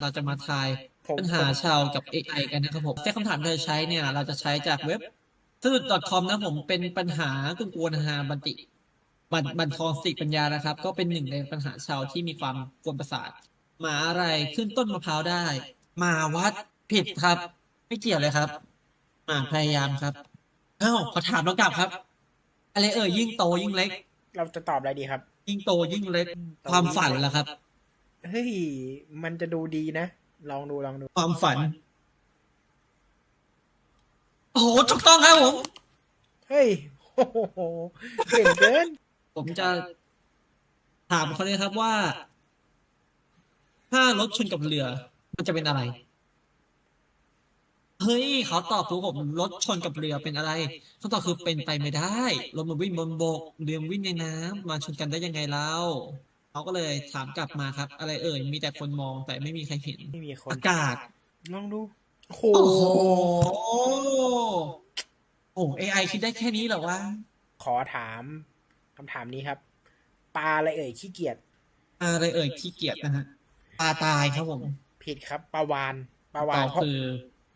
เราจะมาทายผมปัญหาชาวกับ AI กันนะครับผมแต่คำถามที่เราใช้เนี่ย เราจะใช้จากเว็บสนุด .com นะผมเป็นปัญหากกวนหาบันติบันบันทองสติปัญญานะครับ ก็เป็นหนึ่งในปัญหาชาวที่มีความกวนประสาทหมาอะไรขึ้นต้นมะพร้าวได้หมาวัดผิดครับ ไม่เกี่ยวเลยครับหมาพยายามครับเอ้าขอถามน้องกลับครับ อะไรเอ่ยยิ่งโตยิ่งเล็ก เราจะตอบอะไรดีครับ ยิ่งโตยิ่งเล็กความฝันล่ะครับ เฮ้ย มันจะดูดีนะ ลองดูลองดู ความฝัน โอ้โหถูกต้องครับผม เฮ้ยโอ้โหเก่งเกิน ผมจะ ถามเขาเลยครับว่า ถ้ารถชนกับเรือ มันจะเป็นอะไร เฮ้ย เขาตอบถูกผมรถชนกับเรือเป็นอะไรเขาตอบคือเป็นไปไม่ได้รถมันวิ่งบนบก เรือวิ่งในน้ำมาชนกันได้ยังไงเล่า เขาก็เลยถามกลับมาครับ อะไรเอ่ย มีแต่คนมองแต่ไม่มีใครเห็น ไม่มีคนอากาศ ลองดู โอ้โห โอ้โหโอ้ AI คิดได้แค่นี้เหรอวะ ขอถามคำถามนี้ครับ ปลาอะไรเอ่ยขี้เกียจอะไรเอ่ยขี้เกียจนะฮะ ปลาตายครับผม ผิดครับปลาวานปลาวาตนอบเพราะคือ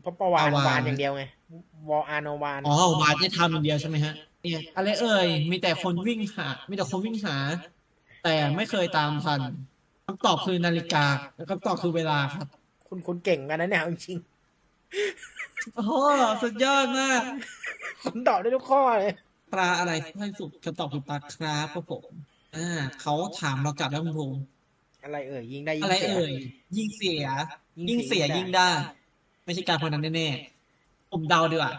เพราะปลาวานปลาวาฬวานอย่างเดียวไง วออาโนวาน อ๋อ วาดได้ทำอย่างเดียวใช่ไหมฮะ เนี่ย อะไรเอ่ย มีแต่คนวิ่งหา มีแต่คนวิ่งหา แต่ไม่เคยตามทันคำตอบคือนาฬิกาและคำตอบคือเวลาครับคุณคุณเก่งกันนะเนี่ยเอาจริงโอ้โหสุดยอดมากๆคุณตอบได้ทุกข้อเลยปลาอะไรที่สุดคำตอบคือปลาคราฟครับผมอ่าเขาถามเรากลับแล้วคุณภูมิอะไรเอ่ยยิงได้ยิอะงไรเสียเอ่ยยิ่งเสีย ยิ่ยิ่งงเสีเสียยยิ่งได้ ไม่ใช่การพนันแน่ๆผมเดาดีกว่า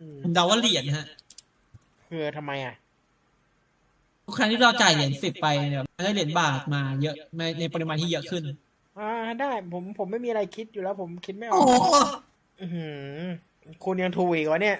อืมผมเดาว่าเหรียญฮะ คือทำไมอะ ทุกครั้งที่เราจ่ายเหรียญสิบไปเนี่ยมันได้เหรียญบาทมาเยอะในในปริมาณที่เยอะขึ้น อ่าได้ผมผมไม่มีอะไรคิดอยู่แล้ว ผมคิดไม่อโอ้อกโหอื้อหือคุณยังถูกอีกวะเนี่ย